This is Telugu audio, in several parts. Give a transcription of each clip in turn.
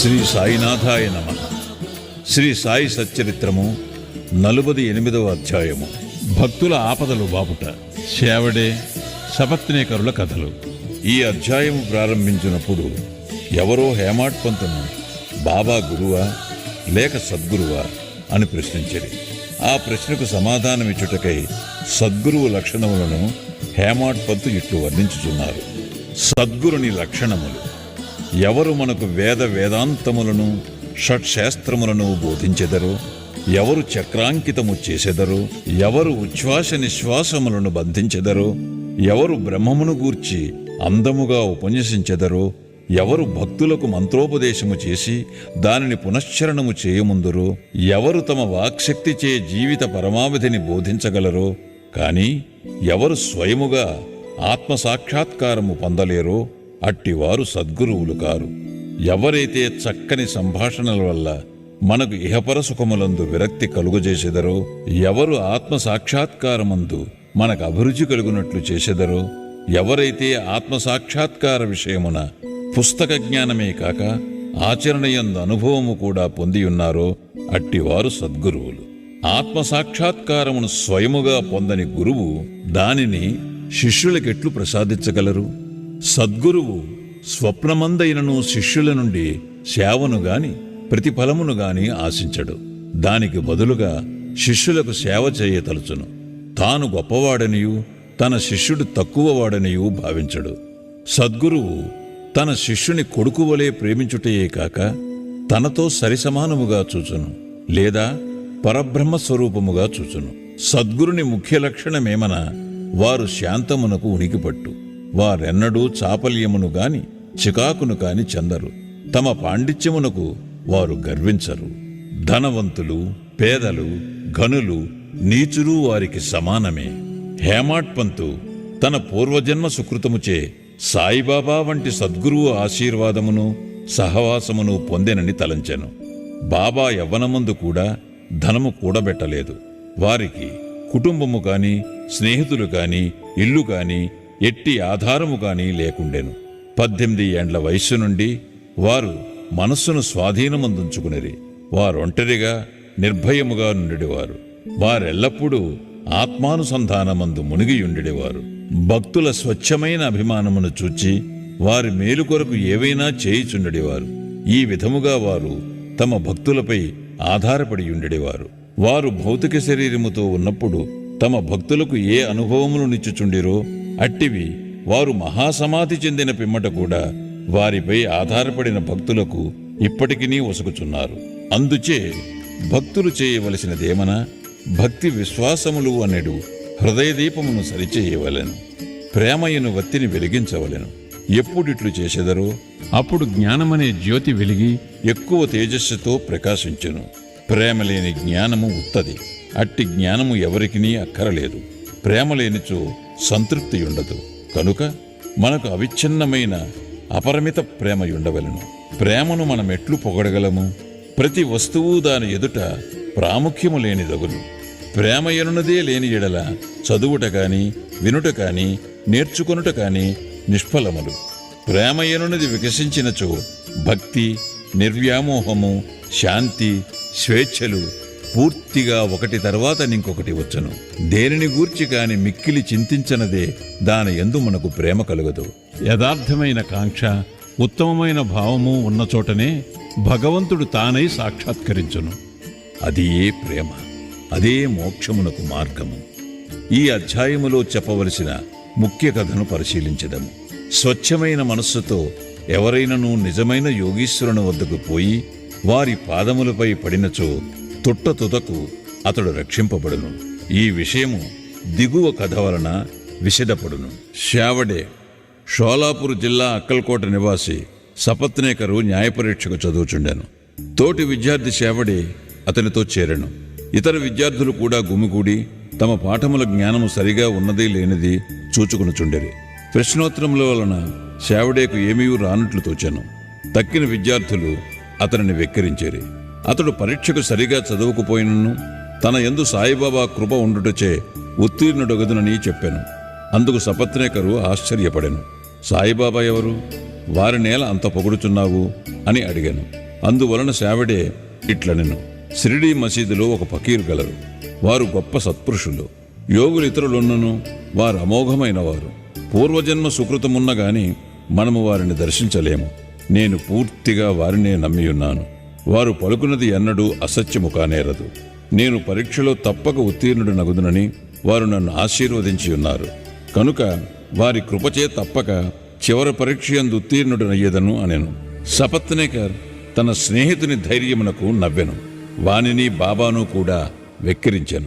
శ్రీ సాయినాథాయ నమ. శ్రీ సాయి సచ్చరిత్రము నలుబది ఎనిమిదవ అధ్యాయము. భక్తుల ఆపదలు బాపుట. సేవడే సపత్నేకరుల కథలు. ఈ అధ్యాయము ప్రారంభించినప్పుడు ఎవరో హేమాట్ పంతును బాబా గురువా లేక సద్గురువా అని ప్రశ్నించరి. ఆ ప్రశ్నకు సమాధానమిచ్చుటకై సద్గురువు లక్షణములను హేమాట్ పంతు ఇట్లు వర్ణించుచున్నారు. సద్గురుని లక్షణములు. ఎవరు మనకు వేద వేదాంతములను షట్శాస్త్రములను బోధించెదరు? ఎవరు చక్రాంకితము చేసెదరు? ఎవరు ఉచ్ఛ్వాస నిశ్వాసములను బంధించెదరో? ఎవరు బ్రహ్మమును గూర్చి అందముగా ఉపన్యసించెదరో? ఎవరు భక్తులకు మంత్రోపదేశము చేసి దానిని పునశ్చరణము చేయముందురు? ఎవరు తమ వాక్శక్తి చే జీవిత పరమావధిని బోధించగలరో? కానీ ఎవరు స్వయముగా ఆత్మసాక్షాత్కారము పొందలేరో? అట్టివారు సద్గురువులు కారు. ఎవరైతే చక్కని సంభాషణల వల్ల మనకు ఇహపర సుఖములందు విరక్తి కలుగజేసెదరో ఎవరు ఆత్మ సాక్షాత్కారమందు మనకు అభిరుచి కలుగునట్లు చేసెదరో ఎవరైతే ఆత్మ సాక్షాత్కార విషయమున పుస్తక జ్ఞానమే కాక ఆచరణయందు అనుభవము కూడా పొందియున్నారో అట్టివారు సద్గురువులు. ఆత్మ సాక్షాత్కారమును స్వయముగా పొందని గురువు దానిని శిష్యులకెట్లు ప్రసాదించగలరు? సద్గురువు స్వప్నమందైనను శిష్యుల నుండి సేవను గాని ప్రతిఫలమును గాని ఆశించడు. దానికి బదులుగా శిష్యులకు సేవ చేయతలుచును. తాను గొప్పవాడనియు తన శిష్యుడు తక్కువవాడనియు భావించడు. సద్గురువు తన శిష్యుని కొడుకు వలె ప్రేమించుటయే కాక తనతో సరిసమానముగా చూచును లేదా పరబ్రహ్మ స్వరూపముగా చూచును. సద్గురుని ముఖ్య లక్షణమేమన వారు శాంతమునకు ఉనికిపట్టు. వారెన్నడూ చాపల్యమును గాని చికాకును కాని చెందరు. తమ పాండిత్యమునకు వారు గర్వించరు. ధనవంతులు పేదలు ఘనులు నీచులు వారికి సమానమే. హేమాట్పంతు తన పూర్వజన్మ సుకృతముచే సాయిబాబా వంటి సద్గురువు ఆశీర్వాదమును సహవాసమును పొందెనని తలంచెను. బాబా యవ్వనమందు కూడా ధనము కూడబెట్టలేదు. వారికి కుటుంబము కాని స్నేహితులు కాని ఇల్లు కాని ఎట్టి ఆధారము కానీ లేకుండెను. పద్దెనిమిది ఏండ్ల వయస్సు నుండి వారు మనస్సును స్వాధీనమందుంచుకునేది. వారొంటరిగా నిర్భయముగా నుండివారు వారెల్లప్పుడూ ఆత్మానుసంధానమందు మునిగియుండెడివారు. భక్తుల స్వచ్ఛమైన అభిమానమును చూచి వారి మేలు కొరకు ఏవైనా చేయిచుండెడివారు. ఈ విధముగా వారు తమ భక్తులపై ఆధారపడి ఉండేవారు వారు భౌతిక శరీరముతో ఉన్నప్పుడు తమ భక్తులకు ఏ అనుభవములు నిచ్చుచుండిరో అట్టివి. వారు మహాసమాధి చెందిన పిమ్మట కూడా వారిపై ఆధారపడిన భక్తులకు ఇప్పటికీ ఒసుకుచున్నారు అందుచే భక్తులు చేయవలసినదేమనా భక్తి విశ్వాసములు అనెడు హృదయదీపమును సరిచేయవలెను. ప్రేమయును వత్తిని వెలిగించవలెను. ఎప్పుడిట్లు చేసెదరో అప్పుడు జ్ఞానమనే జ్యోతి వెలిగి ఎక్కువ తేజస్సుతో ప్రకాశించును. ప్రేమ లేని జ్ఞానము ఉత్తది. అట్టి జ్ఞానము ఎవరికినీ అక్కరలేదు. ప్రేమ లేనిచో సంతృప్తి ఉండదు కనుక మనకు అవిచ్ఛిన్నమైన అపరిమిత ప్రేమ ఉండవలను ప్రేమను మనం ఎట్లు పొగడగలము? ప్రతి వస్తువు దాని ఎదుట ప్రాముఖ్యము లేనిదగును. ప్రేమ ఎనున్నదే లేని ఎడల చదువుట కాని వినుట కాని నేర్చుకొనుట కాని నిష్ఫలములు. ప్రేమ ఎనున్నది వికసించినచో భక్తి నిర్వ్యామోహము శాంతి స్వేచ్ఛలు పూర్తిగా ఒకటి తర్వాత ఇంకొకటి వచ్చును. దేనిని గూర్చి కాని మిక్కిలి చింతించనదే దాని ఎందు మనకు ప్రేమ కలుగదు. యథార్థమైన కాంక్ష ఉత్తమమైన భావము ఉన్న చోటనే భగవంతుడు తానై సాక్షాత్కరించును. అది ఏ ప్రేమ అదే మోక్షమునకు మార్గము. ఈ అధ్యాయములో చెప్పవలసిన ముఖ్య కథను పరిశీలించడం స్వచ్ఛమైన మనస్సుతో ఎవరైనను నిజమైన యోగీశ్వరుని వద్దకు పోయి వారి పాదములపై పడినచో తుట్ట తుదకు అతడు రక్షింపబడును. ఈ విషయము దిగువ కథ వలన విషదపడును శావడే షోలాపూర్ జిల్లా అక్కల్కోట నివాసి సపత్నేకరు న్యాయపరీక్షకు చదువుచుండెను. తోటి విద్యార్థి శావడే అతనితో చేరెను. ఇతర విద్యార్థులు కూడా గుమిగూడి తమ పాఠముల జ్ఞానము సరిగా ఉన్నది లేనిది చూచుకునుచుండెరి. ప్రశ్నోత్తరముల వలన శావడేకు ఏమీ రానట్లు తోచాను. తక్కిన విద్యార్థులు అతనిని వెక్కిరించేరి. అతడు పరీక్షకు సరిగా చదువుకుపోయినను. తన ఎందు సాయిబాబా కృప ఉండుటచే ఉత్తీర్ణుడొగదునని చెప్పాను. అందుకు సపత్నేకరు ఆశ్చర్యపడెను. సాయిబాబా ఎవరు? వారి నేల అంత పొగుడుచున్నావు? అని అడిగాను. అందువలన సేవడే ఇట్లనెను. షిరిడీ మసీదులో ఒక ఫకీరు గలరు. వారు గొప్ప సత్పురుషులు. యోగులు ఇతరులున్నను. వారు అమోఘమైన వారు పూర్వజన్మ సుకృతమున్న గాని మనము వారిని దర్శించలేము. నేను పూర్తిగా వారినే నమ్మియున్నాను. వారు పలుకున్నది ఎన్నడూ అసత్యము కానేరదు. నేను పరీక్షలో తప్పక ఉత్తీర్ణుడు నగుదునని వారు నన్ను ఆశీర్వదించి ఉన్నారు. కనుక వారి కృపచే తప్పక చివరి ఉత్తీర్ణుడు ఉత్తీర్ణుడనయ్యేదను అనెను. సపత్నేకర్ తన స్నేహితుని ధైర్యమునకు నవ్వెను. వానిని బాబాను కూడా వెక్కిరించెను.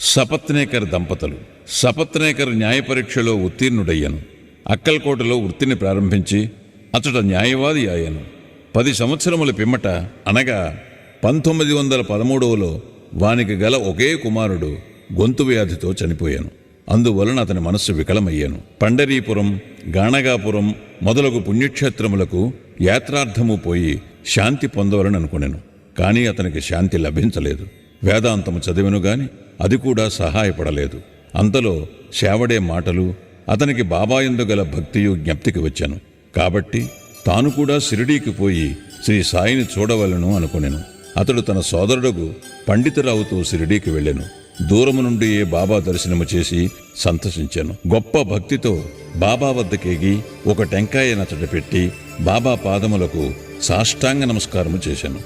సపత్నేకర్ దంపతులు సపత్నేకర్ న్యాయపరీక్షలో ఉత్తీర్ణుడయ్యను. అక్కల్కోటలో వృత్తిని ప్రారంభించి అతడు న్యాయవాది అయ్యాను. పది సంవత్సరముల పిమ్మట అనగా పంతొమ్మిది వందల పదమూడవలో వానికి గల ఒకే కుమారుడు గొంతు వ్యాధితో చనిపోయాను. అందువలన అతని మనస్సు వికలమయ్యాను. పండరీపురం గాణగాపురం మొదలగు పుణ్యక్షేత్రములకు యాత్రార్థము పోయి శాంతి పొందవలని అనుకునేను. కానీ అతనికి శాంతి లభించలేదు. వేదాంతము చదివెను గాని అది కూడా సహాయపడలేదు. అంతలో శావడే మాటలు అతనికి బాబాయందు గల భక్తియు జ్ఞప్తికి వచ్చాను. కాబట్టి తాను కూడా షిరిడీకి పోయి శ్రీ సాయిని చూడవలను అనుకునేను. అతడు తన సోదరుడుగు పండితురావుతో షిరిడీకి వెళ్ళాను. దూరము నుండి బాబా దర్శనము చేసి సంతసించాను. గొప్ప భక్తితో బాబా వద్దకేగి ఒక టెంకాయ నచ్చట పెట్టి బాబా పాదములకు సాష్టాంగ నమస్కారము చేశాను.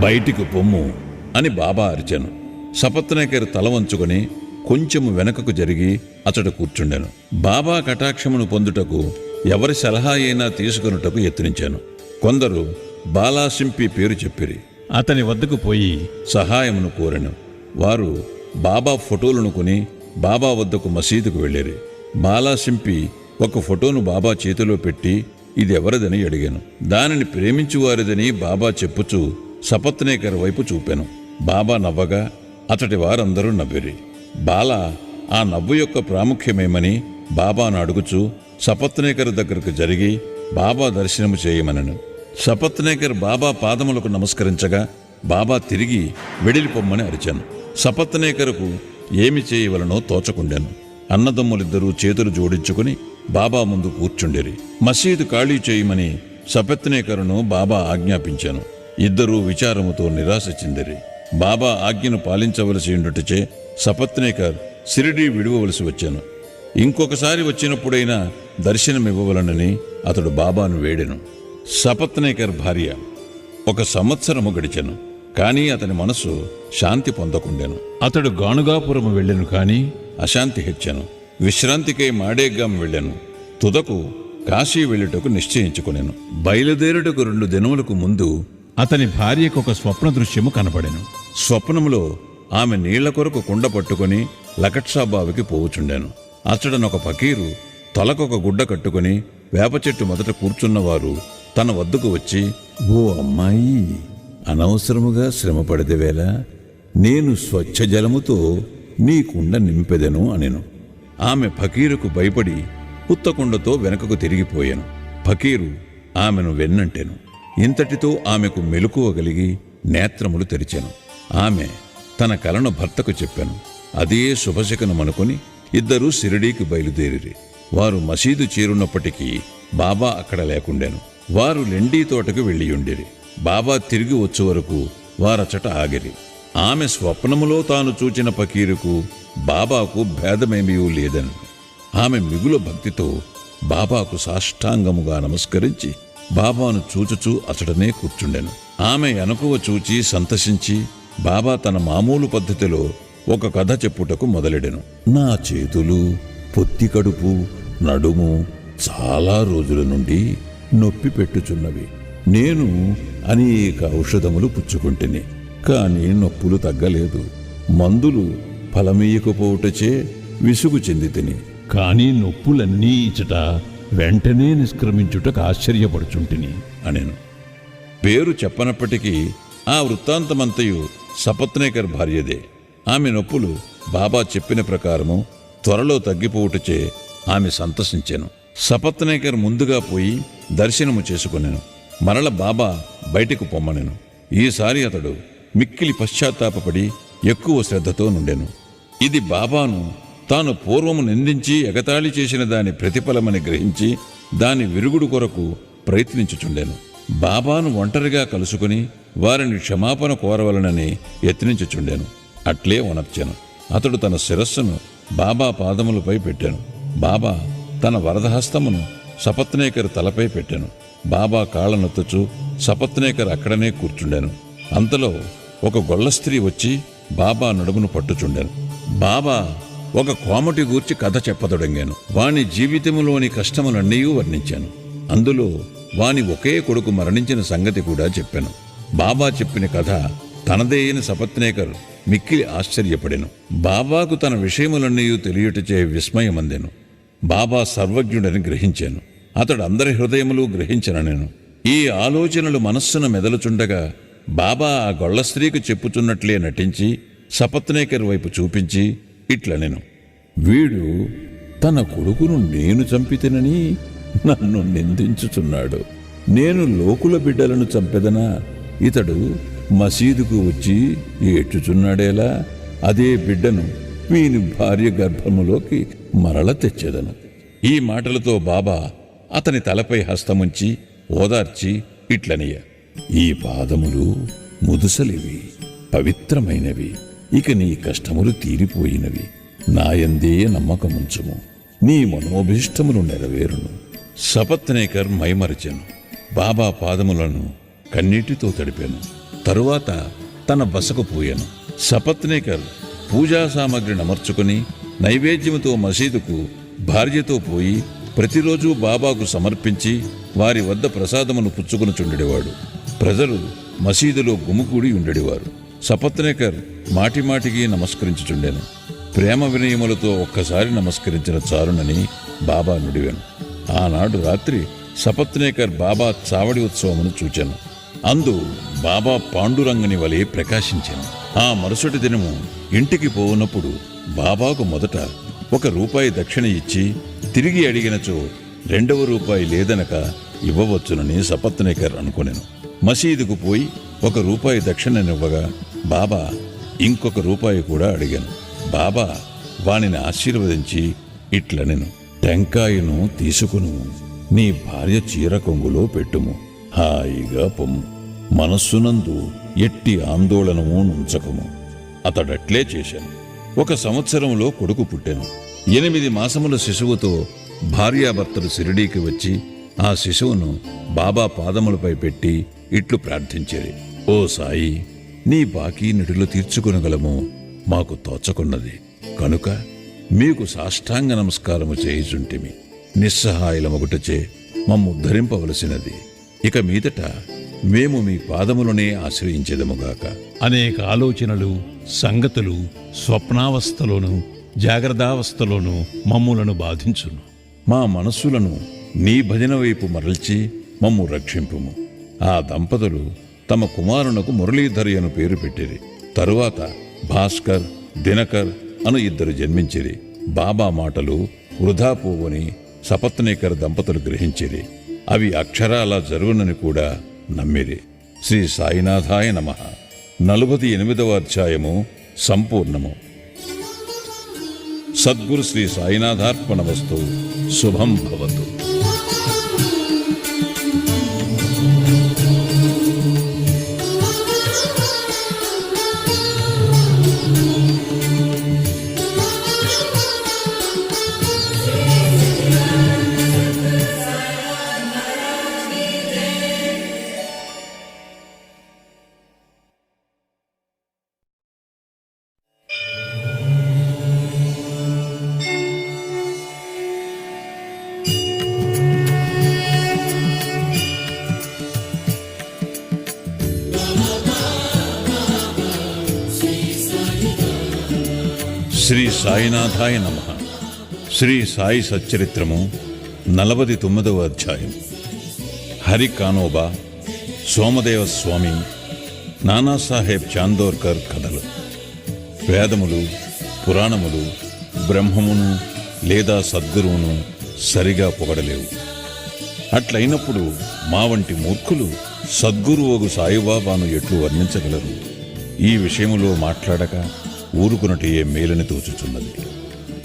బయటికి పొమ్ము అని బాబా అరిచాను. సపత్నేకర్ తల వంచుకొని కొంచెము వెనకకు జరిగి అతడు కూర్చుండెను. బాబా కటాక్షమును పొందుటకు ఎవరి సలహా అయినా తీసుకొనుటకు యత్నించాను. కొందరు బాలాసింపి పేరు చెప్పిరి. అతని వద్దకు పోయి సహాయమును కోరెను. వారు బాబా ఫోటోలను కొని బాబా వద్దకు మసీదుకు వెళ్ళిరి. బాలాసింపి ఒక ఫోటోను బాబా చేతిలో పెట్టి ఇది ఎవరిదని అడిగాను. దానిని ప్రేమించువారిదని బాబా చెప్పుచూ సపత్నేకర్ వైపు చూపాను. బాబా నవ్వగా అతడి వారందరూ నవ్విరి. బాల ఆ నవ్వు యొక్క ప్రాముఖ్యమేమని బాబాను అడుగుచూ సపత్నేకర్ దగ్గరకు జరిగి బాబా దర్శనము చేయమనను. సపత్నేకర్ బాబా పాదములకు నమస్కరించగా బాబా తిరిగి వెడిలిపొమ్మని అరిచాను. సపత్నేకరకు ఏమి చేయవలనో తోచకుండాను. అన్నదమ్ములిద్దరూ చేతులు జోడించుకుని బాబా ముందు కూర్చుండిరి. మసీదు ఖాళీ చేయమని సపత్నేకరును బాబా ఆజ్ఞాపించాను. ఇద్దరూ విచారముతో నిరాశ చెందిరి. బాబా ఆజ్ఞను పాలించవలసి ఉండుటచే సపత్నేకర్ సిరిడి విడువవలసి వచ్చాను. ఇంకొకసారి వచ్చినప్పుడైనా దర్శనమివ్వవలనని అతడు బాబాను వేడెను. సపత్నేకర్ భార్య ఒక సంవత్సరము గడిచెను కానీ అతని మనసు శాంతి పొందకుండెను. అతడు గానుగాపురము వెళ్ళెను కాని అశాంతి హెచ్చెను. విశ్రాంతికై మాడేగాం వెళ్ళాను. తుదకు కాశీ వెళ్ళుటకు నిశ్చయించుకునేను. బయలుదేరుటకు రెండు దినములకు ముందు అతని భార్యకు ఒక స్వప్న దృశ్యము కనపడెను స్వప్నములో ఆమె నీళ్ళ కొరకు కుండ పట్టుకుని లకట్సాబావికి పోవుచుండాను. అచ్చడనొక ఫకీరు తలకొక గుడ్డ కట్టుకుని వేప చెట్టు మొదట కూర్చున్నవారు తన వద్దకు వచ్చి ఓ అమ్మాయి అనవసరముగా శ్రమపడితేవేళ నేను స్వచ్ఛ జలముతో నీ కుండ నింపెదను అనెను. ఆమె ఫకీరుకు భయపడి ఉత్తకుండతో వెనకకు తిరిగిపోయాను. ఫకీరు ఆమెను వెన్నంటెను. ఇంతటితో ఆమెకు మెలకువగలిగి నేత్రములు తెరిచాను. ఆమె తన కలను భర్తకు చెప్పాను. అదే శుభశకనమనుకొని ఇద్దరూ సిరిడీకి బయలుదేరిరి. వారు మసీదు చేరున్నప్పటికీ బాబా అక్కడ లేకుండాను. వారు లెండీ తోటకు వెళ్ళియుండిరి. బాబా తిరిగి వచ్చే వరకు వారచట ఆగిరి. ఆమె స్వప్నములో తాను చూచిన పకీరుకు బాబాకు భేదమేమీ లేదని. ఆమె మిగుల భక్తితో బాబాకు సాష్టాంగముగా నమస్కరించి బాబాను చూచుచూ అతడనే కూర్చుండెను. ఆమె ఎనకువ చూచి సంతసించి బాబా తన మామూలు పద్ధతిలో ఒక కథ చెప్పుటకు మొదలెడెను. నా చేతులు పొత్తి కడుపు నడుము చాలా రోజుల నుండి నొప్పి పెట్టుచున్నవి. నేను అనేక ఔషధములు పుచ్చుకుంటుని కానీ నొప్పులు తగ్గలేదు. మందులు ఫలమీయకపోవుటచే విసుగు చెంది తిని నొప్పులన్నీ ఇచ్చట వెంటనే నిష్క్రమించుటకు ఆశ్చర్యపడుచుంటిని అనెను. పేరు చెప్పనప్పటికీ ఆ వృత్తాంతమంతయు సపత్నేకర్ భార్యదే. ఆమె నొప్పులు బాబా చెప్పిన ప్రకారము త్వరలో తగ్గిపోవుటచే ఆమె సంతసించాను. సపత్నేకర్ ముందుగా పోయి దర్శనము చేసుకున్నాను మరల బాబా బయటకు పొమ్మనెను. ఈసారి అతడు మిక్కిలి పశ్చాత్తాపపడి ఎక్కువ శ్రద్ధతో నుండెను. ఇది బాబాను తాను పూర్వము నిందించి ఎగతాళి చేసిన దాని ప్రతిఫలమని గ్రహించి దాని విరుగుడు కొరకు ప్రయత్నించుచుండెను. బాబాను ఒంటరిగా కలుసుకుని వారిని క్షమాపణ కోరవలనని యత్నించుచుండెను. అట్లే ఉనర్చెను అతడు తన శిరస్సును బాబా పాదములపై పెట్టాను. బాబా తన వరదహస్తమును సపత్నేకర్ తలపై పెట్టాను. బాబా కాళ్ళనొత్తుచు సపత్నేకర్ అక్కడనే కూర్చుండాను. అంతలో ఒక గొల్ల స్త్రీ వచ్చి బాబా నడుమును పట్టుచుండాను. బాబా ఒక కోమటి గూర్చి కథ చెప్పదొడంగాను. వాని జీవితములోని కష్టములన్నీ వర్ణించాను. అందులో వాని ఒకే కొడుకు మరణించిన సంగతి కూడా చెప్పాను. బాబా చెప్పిన కథ తనదే అయిన సపత్నేకర్ మిక్కిలి ఆశ్చర్యపడెను. బాబాకు తన విషయములన్నీ తెలియటచే విస్మయమందెను. బాబా సర్వజ్ఞుడని గ్రహించాను. అతడు అందరి హృదయములు గ్రహించిన నేను ఈ ఆలోచనలు మనస్సును మెదలుచుండగా బాబా ఆ గొళ్ళ స్త్రీకి చెప్పుచున్నట్లే నటించి సపత్నేకర్ వైపు చూపించి ఇట్ల నేను వీడు తన కొడుకును నేను చంపితేనని నన్ను నిందించుచున్నాడు. నేను లోకుల బిడ్డలను చంపెదనా? ఇతడు మసీదుకు వచ్చి ఏడ్చుచున్నాడేలా? అదే బిడ్డను వీని భార్య గర్భములోకి మరల తెచ్చేదను. ఈ మాటలతో బాబా అతని తలపై హస్తముంచి ఓదార్చి ఇట్లనియ ఈ పాదములు ముదుసలివి పవిత్రమైనవి. ఇక నీ కష్టములు తీరిపోయినవి. నాయందే నమ్మకముంచుము. నీ మనోభీష్టములు నెరవేరును. సపత్నేకర్ మైమరచెను. బాబా పాదములను కన్నీటితో తడిపాను. తరువాత తన బసకు పోయాను. సపత్నేకర్ పూజా సామగ్రిని అమర్చుకుని నైవేద్యముతో మసీదుకు భార్యతో పోయి ప్రతిరోజు బాబాకు సమర్పించి వారి వద్ద ప్రసాదమును పుచ్చుకుని చుండెడివాడు. ప్రజలు మసీదులో గుమికూడి ఉండేవారు సపత్నేకర్ మాటిమాటికి నమస్కరించుచుండెను ప్రేమ వినయములతో ఒక్కసారి నమస్కరించిన చారునని బాబా నుడివాను. ఆనాడు రాత్రి సపత్నేకర్ బాబా చావడి ఉత్సవమును చూచాను. అందు బాబా పాండురంగని వలె ప్రకాశించాను. ఆ మరుసటి దినము ఇంటికి పోవునప్పుడు బాబాకు మొదట ఒక రూపాయి దక్షిణ ఇచ్చి తిరిగి అడిగినచో రెండవ రూపాయి లేదనక ఇవ్వవచ్చునని సపత్నేకర్ అనుకునేను. మసీదుకు పోయి ఒక రూపాయి దక్షిణనివ్వగా బాబా ఇంకొక రూపాయి కూడా అడిగాను. బాబా వానిని ఆశీర్వదించి ఇట్లనెను. టెంకాయను తీసుకును నీ భార్య చీర కొంగులో పెట్టుము. హాయిగా పొమ్ము. మనస్సునందు ఎట్టి ఆందోళనము నుంచకము. అతడట్లే చేశాను. ఒక సంవత్సరంలో కొడుకు పుట్టాను. ఎనిమిది మాసముల శిశువుతో భార్యాభర్తలు సిరిడీకి వచ్చి ఆ శిశువును బాబా పాదములపై పెట్టి ఇట్లు ప్రార్థించేది ఓ సాయి నీ బాకీ నిడులు తీర్చుకొనగలము మాకు తోచకున్నది. కనుక మీకు సాష్టాంగ నమస్కారము చేయుచుంటిమి. నిస్సహాయలమొకటచే మమ్ము ఉద్ధరింపవలసినది ఇక మీదట మేము మీ పాదములనే ఆశ్రయించేదముగాక. అనేక ఆలోచనలు సంగతులు స్వప్నావస్థలోను జాగ్రత్తావస్థలోను మమ్ములను బాధించును. మా మనస్సులను నీ భజన వైపు మరల్చి మమ్ము రక్షింపుము. ఆ దంపతులు తమ కుమారునకు మురళీధరి అను పేరు పెట్టిరి. తరువాత భాస్కర్ దినకర్ అను ఇద్దరు జన్మించిరి. బాబా మాటలు వృధా పోవని సపత్నేకర్ దంపతులు గ్రహించిరి. అవి అక్షరాలా జరుగునని కూడా నమ్మిరి. శ్రీ సాయినాథాయ నమ. నలుబది ఎనిమిదవ అధ్యాయము సంపూర్ణము. సద్గురు శ్రీ సాయినాథార్పణ వస్తు శుభం భవతు. సాయి నమ. శ్రీ సాయి సచ్చరిత్రము నలభది తొమ్మిదవ అధ్యాయం. హరి కానోబా సోమదేవ స్వామి నానాసాహెబ్ చాందోర్కర్ కథలు. వేదములు పురాణములు బ్రహ్మమును లేదా సద్గురువును సరిగా పొగడలేవు. అట్లయినప్పుడు మా వంటి మూర్ఖులు సద్గురువగు సాయిబాబాను ఎట్లు వర్ణించగలరు? ఈ విషయములో మాట్లాడక ఊరుకునటయే మేలని తోచుచున్నది.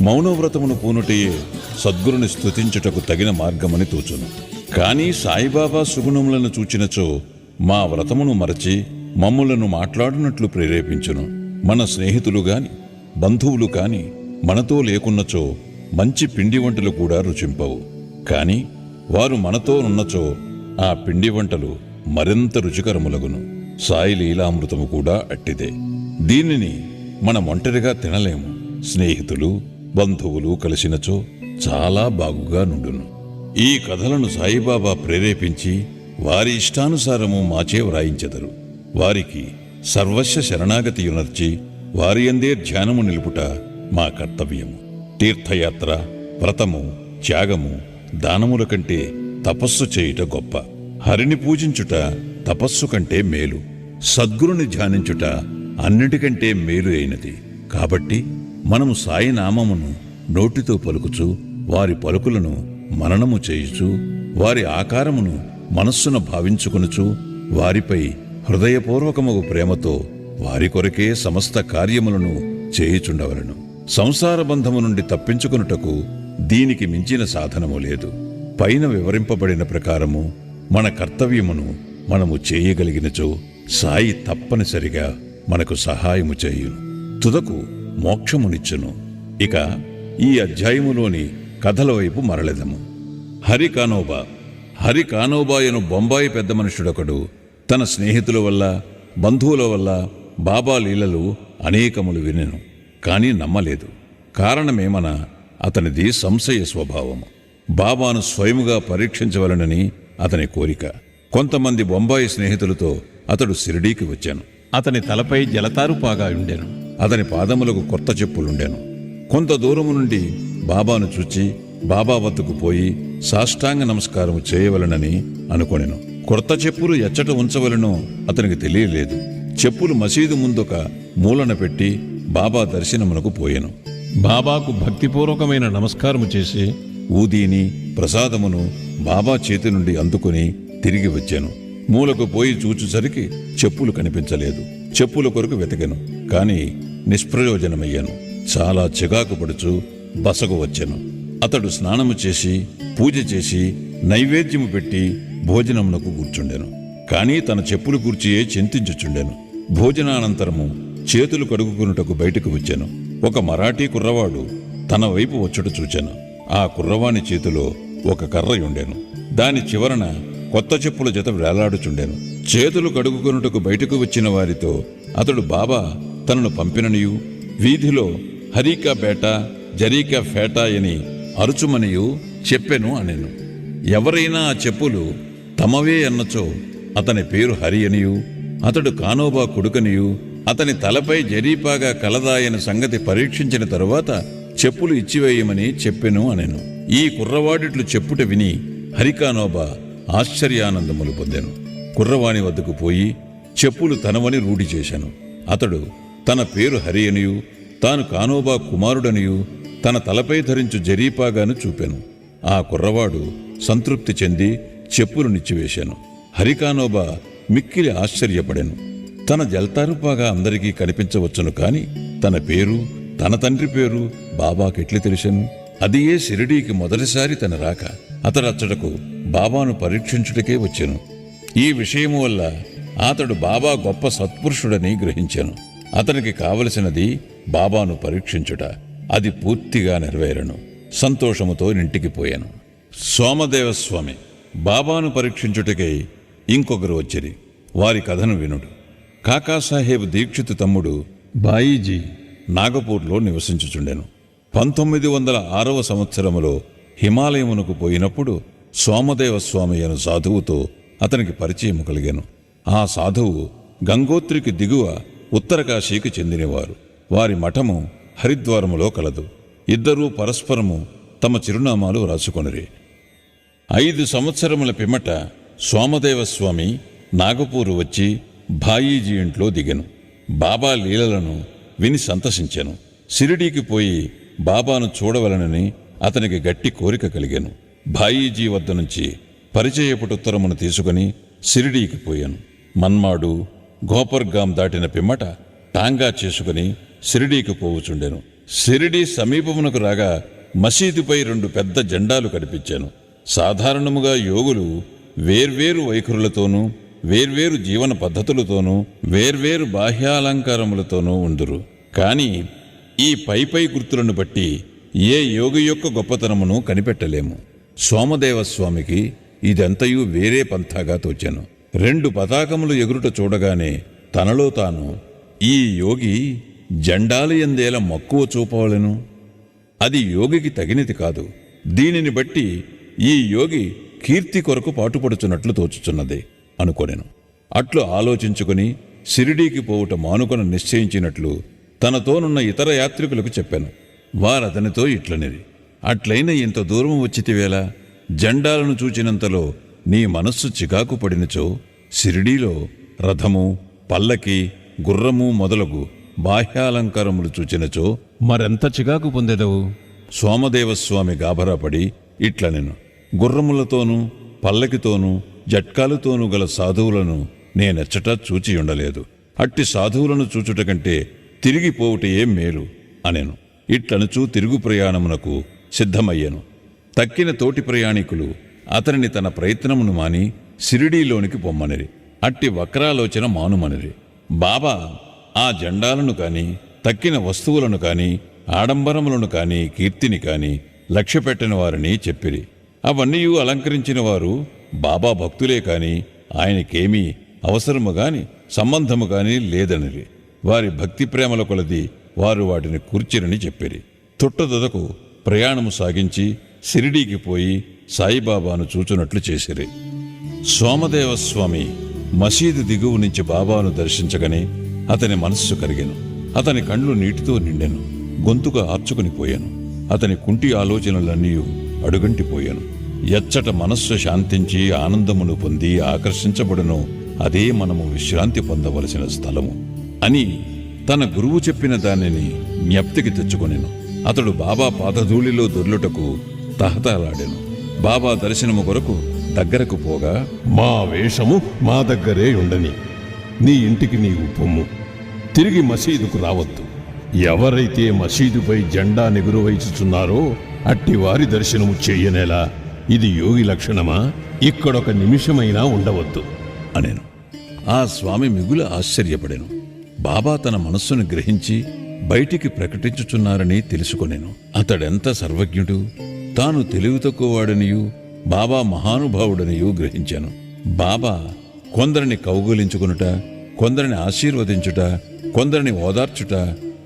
మౌనవ్రతమును పూనుటయే సద్గురుని స్థుతించుటకు తగిన మార్గమని తోచును. కానీ సాయిబాబా సుగుణములను చూచినచో మా వ్రతమును మరచి మమ్ములను మాట్లాడినట్లు ప్రేరేపించును. మన స్నేహితులు గాని బంధువులు కాని మనతో లేకున్నచో మంచి పిండి వంటలు కూడా రుచింపవు. కానీ వారు మనతో ఉన్నచో ఆ పిండి వంటలు మరింత రుచికరములగును. సాయి లీలామృతము కూడా అట్టిదే. దీనిని మనం ఒంటరిగా తినలేము. స్నేహితులు బంధువులు కలిసినచో చాలా బాగుగా నుండును. ఈ కథలను సాయిబాబా ప్రేరేపించి వారి ఇష్టానుసారము మాచే వ్రాయించెదరు. వారికి సర్వస్వ శరణాగతి యునర్చి వారి అందే ధ్యానము నిలుపుట మా కర్తవ్యము. తీర్థయాత్ర వ్రతము త్యాగము దానముల కంటే తపస్సు చేయుట గొప్ప. హరిని పూజించుట తపస్సు కంటే మేలు. సద్గురుని ధ్యానించుట అన్నిటికంటే మేలు అయినది. కాబట్టి మనము సాయి నామమును నోటితో పలుకుచు వారి పలుకులను మననము చేయుచు వారి ఆకారమును మనస్సున భావించుకొనుచు వారిపై హృదయపూర్వకమగు ప్రేమతో వారి కొరకే సమస్త కార్యములను చేయుచుండవలను. సంసార బంధము నుండి తప్పించుకొనుటకు దీనికి మించిన సాధనము లేదు. పైన వివరింపబడిన ప్రకారము మన కర్తవ్యమును మనము చేయగలిగినచో సాయి తప్పనిసరిగా మనకు సహాయము చేయును. తుదకు మోక్షమునిచ్చును. ఇక ఈ అధ్యాయములోని కథల వైపు మరలెదము. హరి కానోబా హరి కానోబాయను బొంబాయి పెద్ద మనుషుడొకడు తన స్నేహితుల వల్ల బంధువుల వల్ల బాబా లీలలు అనేకములు వినెను కానీ నమ్మలేదు. కారణమేమన అతనిది సంశయ స్వభావము. బాబాను స్వయముగా పరీక్షించవలనని అతని కోరిక. కొంతమంది బొంబాయి స్నేహితులతో అతడు సిరిడీకి వచ్చాను. అతని తలపై జలతారు పాగా ఉండెను అతని పాదములకు కొత్త చెప్పులుండెను. కొంత దూరము నుండి బాబాను చూచి బాబా వద్దకు పోయి సాష్టాంగ నమస్కారము చేయవలనని అనుకొనెను. కొత్త చెప్పులు ఎచ్చట ఉంచవలనో అతనికి తెలియలేదు. చెప్పులు మసీదు ముందొక మూలన పెట్టి బాబా దర్శనమునకు పోయెను. బాబాకు భక్తిపూర్వకమైన నమస్కారము చేసి ఊదీని ప్రసాదమును బాబా చేతి నుండి అందుకుని తిరిగి వచ్చాను. మూలకు పోయి చూచుసరికి చెప్పులు కనిపించలేదు. చెప్పుల కొరకు వెతకెను. కాని నిష్ప్రయోజనమయ్యాను. చాలా చికాకు పడుచు బసకు వచ్చాను. అతడు స్నానము చేసి పూజ చేసి నైవేద్యము పెట్టి భోజనమునకు కూర్చుండెను. కానీ తన చెప్పులు కూర్చియే చింతించుచుండెను. భోజనానంతరము చేతులు కడుగుకున్నటకు బయటకు వచ్చాను. ఒక మరాఠీ కుర్రవాడు తన వైపు వచ్చుట చూచాను. ఆ కుర్రవాని చేతిలో ఒక కర్రయుండెను. దాని చివరన కొత్త చెప్పుల జత వేలాడుచుండెను. చేతులు కడుగుకొనుటకు బయటకు వచ్చిన వారితో అతడు బాబా తనను పంపిననియు వీధిలో హరీకా బేట జరీకా ఫేట అని అరుచుమనియు చెప్పెను అనెను. ఎవరైనా ఆ చెప్పులు తమవే అన్నచో అతని పేరు హరి అనియు అతడు కానోబా కొడుకనియు అతని తలపై జరీపాగా కలదాయని సంగతి పరీక్షించిన తరువాత చెప్పులు ఇచ్చివేయమని చెప్పెను అనెను. ఈ కుర్రవాడిట్లు చెప్పుట విని హరికానోబా ఆశ్చర్యానందములు పొందెను. కుర్రవాణి వద్దకు పోయి చెప్పులు తనవని రూఢి చేశాను. అతడు తన పేరు హరి అనియు తాను కానోబా కుమారుడనియు తన తలపై ధరించు జరీపాగాను చూపాను. ఆ కుర్రవాడు సంతృప్తి చెంది చెప్పులు నిచ్చివేశాను. హరికానోబా మిక్కిలి ఆశ్చర్యపడెను. తన జల్తారుపాగా అందరికీ కనిపించవచ్చును కాని తన పేరు తన తండ్రి పేరు బాబాకెట్లు తెలిసాను? అది ఏ షిరిడీకి మొదటిసారి తన రాక అతడచ్చటకు బాబాను పరీక్షించుటకే వచ్చాను. ఈ విషయము వల్ల అతడు బాబా గొప్ప సత్పురుషుడని గ్రహించాను. అతనికి కావలసినది బాబాను పరీక్షించుట. అది పూర్తిగా నెరవేరను. సంతోషముతో ఇంటికి పోయాను. సోమదేవస్వామి బాబాను పరీక్షించుటకై ఇంకొకరు వచ్చిరి. వారి కథను వినుడు. కాకాసాహేబ్ దీక్షితు తమ్ముడు బాయిజీ నాగపూర్లో నివసించుచుండెను. పంతొమ్మిది వందల ఆరవ సంవత్సరములో హిమాలయమునకు పోయినప్పుడు సోమదేవస్వామి అను సాధువుతో అతనికి పరిచయం కలిగాను. ఆ సాధువు గంగోత్రికి దిగువ ఉత్తరకాశీకి చెందినవారు. వారి మఠము హరిద్వారములో కలదు. ఇద్దరూ పరస్పరము తమ చిరునామాలు రాసుకొనిరి. ఐదు సంవత్సరముల పిమ్మట సోమదేవస్వామి నాగపూరు వచ్చి భాయీజీ ఇంట్లో దిగను. బాబా లీలలను విని సంతసించెను. సిరిడీకి పోయి బాబాను చూడవలనని అతనికి గట్టి కోరిక కలిగాను. భాయీజీ వద్ద నుంచి పరిచయపుటుత్తరమును తీసుకుని సిరిడీకి పోయాను. మన్మాడు గోపర్గాం దాటిన పిమ్మట టాంగా చేసుకుని సిరిడీకి పోవుచుండెను. సిరిడీ సమీపమునకు రాగా మసీదుపై రెండు పెద్ద జెండాలు కనిపించాను. సాధారణముగా యోగులు వేర్వేరు వైఖరులతోనూ వేర్వేరు జీవన పద్ధతులతోనూ వేర్వేరు బాహ్యాలంకారములతోనూ ఉందురు. కానీ ఈ పై పై గుర్తులను బట్టి ఏ యోగి యొక్క గొప్పతనమును కనిపెట్టలేము. సోమదేవ స్వామికి ఇదంతయు వేరే పంథాగా తోచాను. రెండు పతాకములు ఎగురుట చూడగానే తనలో తాను ఈ యోగి జెండాలు ఎందేల మక్కువ చూపవలెను? అది యోగికి తగినది కాదు. దీనిని బట్టి ఈ యోగి కీర్తి కొరకు పాటుపడుచున్నట్లు తోచుచున్నది అనుకొనెను. అట్లు ఆలోచించుకుని సిరిడీకి పోవుట మానుకొన నిశ్చయించినట్లు తనతోనున్న ఇతర యాత్రికులకు చెప్పాను. వారతనితో ఇట్లనిది అట్లయిన ఇంత దూరం వచ్చితివేళ జెండాలను చూచినంతలో నీ మనస్సు చికాకు పడినచో సిరిడీలో రథము పల్లకి గుర్రము మొదలగు బాహ్యాలంకారములు చూచినచో మరెంత చికాకు పొందెదవు? సోమదేవస్వామి గాభరాపడి ఇట్లనెను. గుర్రములతోనూ పల్లకితోనూ జట్కాలతోనూ గల సాధువులను నేనెచ్చట చూచి ఉండలేదు. అట్టి సాధువులను చూచుట కంటే తిరిగి పోవుటయే మేలు అనెను. ఇట్లనుచూ తిరుగు ప్రయాణమునకు సిద్ధమయ్యెను. తక్కిన తోటి ప్రయాణికులు అతనిని తన ప్రయత్నమును మాని సిరిడీలోనికి పొమ్మనిరి. అట్టి వక్రాలోచన మానుమనిరి. బాబా ఆ జెండాలను కాని తక్కిన వస్తువులను కాని ఆడంబరములను కాని కీర్తిని కాని లక్ష్యపెట్టని వారిని చెప్పిరి. అవన్నీ అలంకరించిన వారు బాబా భక్తులే కాని ఆయనకేమీ అవసరము గాని సంబంధము గాని లేదనిరి. వారి భక్తి ప్రేమల కొలది వారు వాటిని కూర్చిరని చెప్పిరి. తుట్టదొదకు ప్రయాణము సాగించి సిరిడీకి పోయి సాయిబాబాను చూచునట్లు చేసిరి. సోమదేవస్వామి మసీదు దిగువ నుంచి బాబాను దర్శించగానే అతని మనస్సు కరిగాను. అతని కండ్లు నీటితో నిండెను. గొంతుగా ఆర్చుకుని పోయాను. అతని కుంటి ఆలోచనలన్నీ అడుగంటిపోయాను ఎచ్చట మనస్సు శాంతించి ఆనందమును పొంది ఆకర్షించబడును. అదే మనము విశ్రాంతి పొందవలసిన స్థలము అని తన గురువు చెప్పిన దానిని జ్ఞప్తికి తెచ్చుకొనెను. అతడు బాబా పాదధూళిలో దొర్లుటకు తహతలాడెను బాబా దర్శనము కొరకు దగ్గరకు పోగా మా వేషము మా దగ్గరే ఉండని. నీ ఇంటికి నీవు పొమ్ము. తిరిగి మసీదుకు రావద్దు. ఎవరైతే మసీదుపై జెండా నెగురువైచుచున్నారో అట్టి వారి దర్శనము చెయ్యనేలా ఇది యోగి లక్షణమా? ఇక్కడొక నిమిషమైనా ఉండవద్దు. అనెను. ఆ స్వామి మిగుల ఆశ్చర్యపడెను. బాబా తన మనస్సును గ్రహించి బయటికి ప్రకటించుచున్నారని తెలుసుకొనెను. అతడెంత సర్వజ్ఞుడు? తాను తెలివి తక్కువవాడనియూ బాబా మహానుభావుడనియు గ్రహించాను. బాబా కొందరిని కౌగులించుకునుట కొందరిని ఆశీర్వదించుట కొందరిని ఓదార్చుట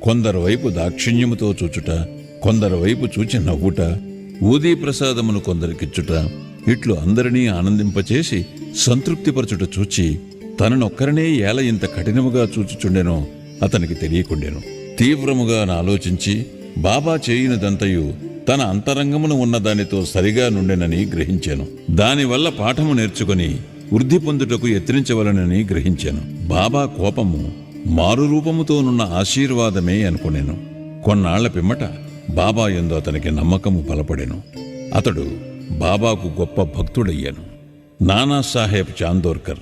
కొందరు వైపు దాక్షిణ్యముతో చూచుట కొందరు వైపు చూచి నవ్వుట ఊదీ ప్రసాదమును కొందరికిచ్చుట ఇట్లు అందరినీ ఆనందింపచేసి సంతృప్తిపరచుట చూచి తననొక్కరినే ఏల ఇంత కఠినముగా చూచుచుండెనో అతనికి తెలియకుండెను. తీవ్రముగా ఆలోచించి బాబా చేయినదంతయు తన అంతరంగమున ఉన్న దానితో సరిగా నుండెనని గ్రహించాను. దానివల్ల పాఠము నేర్చుకుని వృద్ధి పొందుటకు యత్నించవలనని గ్రహించాను. బాబా కోపము మారు రూపముతోనున్న ఆశీర్వాదమే అనుకునేను. కొన్నాళ్ళ పిమ్మట బాబా ఎందు అతనికి నమ్మకము బలపడెను. అతడు బాబాకు గొప్ప భక్తుడయ్యాను. నానాసాహెబ్ చాందోర్కర్.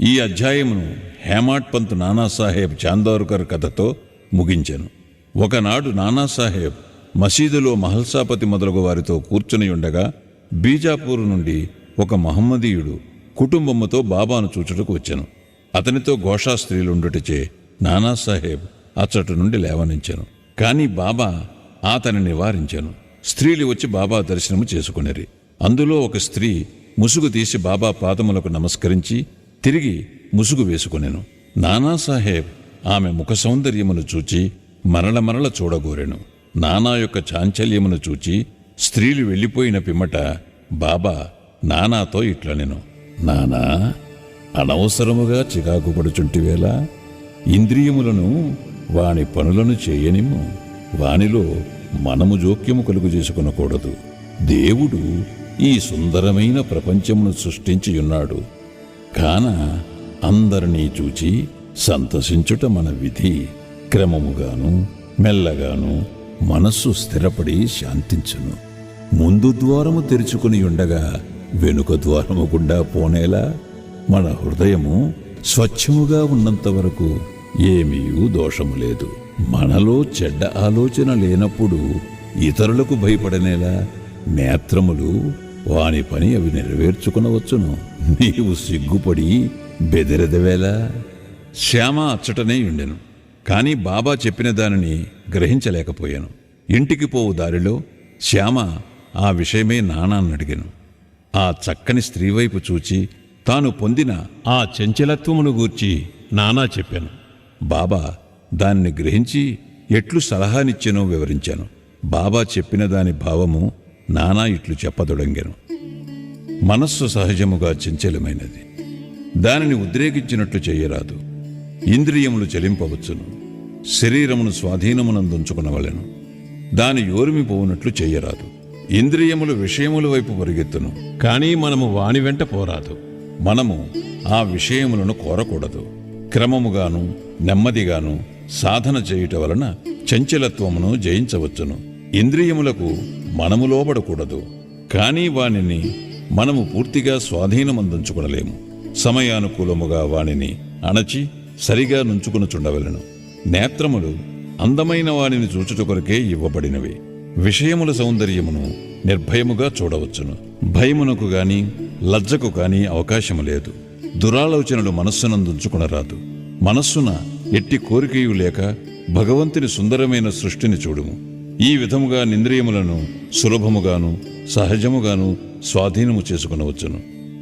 ఈ అధ్యాయమును హేమాట్ పంత్ నానాసాహెబ్ చాందోర్కర్ కథతో ముగించాను. ఒకనాడు నానాసాహెబ్ మసీదులో మహల్సాపతి మొదలగు వారితో కూర్చుని ఉండగా బీజాపూర్ నుండి ఒక మహమ్మదీయుడు కుటుంబముతో బాబాను చూచుటకు వచ్చాను. అతనితో ఘోషా స్త్రీలుండుటచే నానాసాహెబ్ అచ్చటి నుండి లేవనించాను. కానీ బాబా అతని నివారించాను. స్త్రీలు వచ్చి బాబా దర్శనము చేసుకునేరి. అందులో ఒక స్త్రీ ముసుగు తీసి బాబా పాదములకు నమస్కరించి తిరిగి ముసుగు వేసుకునేను. నానాసాహెబ్ ఆమె ముఖ సౌందర్యమును చూచి మరల మరల చూడగోరెను. నానా యొక్క చాంచల్యమును చూచి స్త్రీలు వెళ్ళిపోయిన పిమ్మట బాబా నానాతో ఇట్లనెను నానా. అనవసరముగా చికాకు పడుచుంటివేళ? ఇంద్రియములను వాని పనులను చేయనిము వానిలో మనము జోక్యము కలుగు చేసుకునకూడదు. దేవుడు ఈ సుందరమైన ప్రపంచమును సృష్టించి ఉన్నాడు కాన అందరినీ చూచి సంతసించుట మన విధి. క్రమముగాను మెల్లగాను మనస్సు స్థిరపడి శాంతించును. ముందు ద్వారము తెరుచుకుని ఉండగా వెనుక ద్వారము గుండా పోనేలా మన హృదయము స్వచ్ఛముగా ఉన్నంత వరకు ఏమీ దోషము లేదు. మనలో చెడ్డ ఆలోచన లేనప్పుడు ఇతరులకు భయపడనేలా నేత్రములు వాని పని అవి నెరవేర్చుకునవచ్చును. నీవు సిగ్గుపడి బెదిరెదవేలా? శ్యామ అచ్చటనే ఉండెను కానీ బాబా చెప్పిన దానిని గ్రహించలేకపోయాను. ఇంటికి పోవు దారిలో శ్యామ ఆ విషయమే నానాన్న అడిగాను. ఆ చక్కని స్త్రీ వైపు చూచి తాను పొందిన ఆ చంచలత్వమును గూర్చి నానా చెప్పాను. బాబా దాన్ని గ్రహించి ఎట్లు సలహానిచ్చానో వివరించాను. బాబా చెప్పిన దాని భావము నానా ఇట్లు చెప్పదొడంగాను. మనస్సు సహజముగా చంచలమైనది. దానిని ఉద్రేకించినట్లు చేయరాదు ఇంద్రియములు చలింపవచ్చును. శరీరమును స్వాధీనమునందుంచుకునవలెను. దాని యోరిమి పోవునట్లు చేయరాదు ఇంద్రియములు విషయముల వైపు పరిగెత్తును. కానీ మనము వాని వెంట పోరాదు. మనము ఆ విషయములను కోరకూడదు. క్రమముగాను నెమ్మదిగాను సాధన చేయుట వలన చంచలత్వమును జయించవచ్చును. ఇంద్రియములకు మనము లోబడకూడదు. కానీ వానిని మనము పూర్తిగా స్వాధీనమందించుకునలేము. సమయానుకూలముగా వానిని అణచి సరిగా నుంచుకునుచుండవలెను. నేత్రములు అందమైన వానిని చూచుట కొరకే ఇవ్వబడినవి. విషయముల సౌందర్యమును నిర్భయముగా చూడవచ్చును. భయమునకు గాని లజ్జకు గాని అవకాశము లేదు. దురాలోచనలు మనస్సునందుంచుకునరాదు మనస్సున ఎట్టి కోరికయు లేక భగవంతుని సుందరమైన సృష్టిని చూడుము. ఈ విధముగా నింద్రియములను సులభముగాను సహజముగాను స్వాధీనము చేసుకునవచ్చును.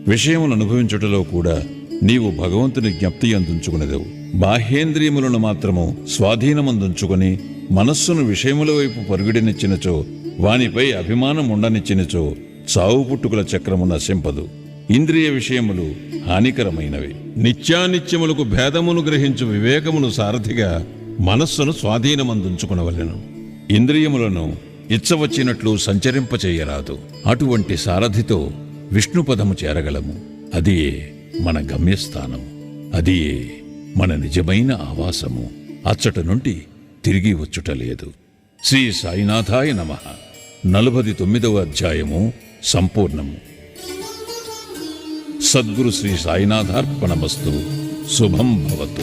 విషయములు అనుభవించుటలో కూడా నీవు భగవంతుని జ్ఞప్తి అందించుకునేదవు బాహ్యేంద్రియములను మాత్రము స్వాధీనమందుంచుకొని మనస్సును విషయముల వైపు పరుగుడినిచ్చినచో వానిపై అభిమానం ఉండనిచ్చినచో చావు పుట్టుకుల చక్రము నశింపదు. ఇంద్రియ విషయములు హానికరమైనవి. నిత్యానిత్యములకు భేదమును గ్రహించు వివేకమును సారథిగా మనస్సును స్వాధీనమందుంచుకునవలెను. ఇంద్రియములను ఇచ్చవచ్చినట్లు సంచరింపచేయరాదు. అటువంటి సారథితో విష్ణుపదము చేరగలము. అదియే మన గమ్యస్థానం అది మన నిజమైన ఆవాసము. అచ్చట నుండి తిరిగి వచ్చుట లేదు. శ్రీ సాయినాథాయ నమ. నలభై తొమ్మిదవ అధ్యాయము సంపూర్ణము. సద్గురు శ్రీ సాయినాథార్పణమస్తు. శుభం భవతు.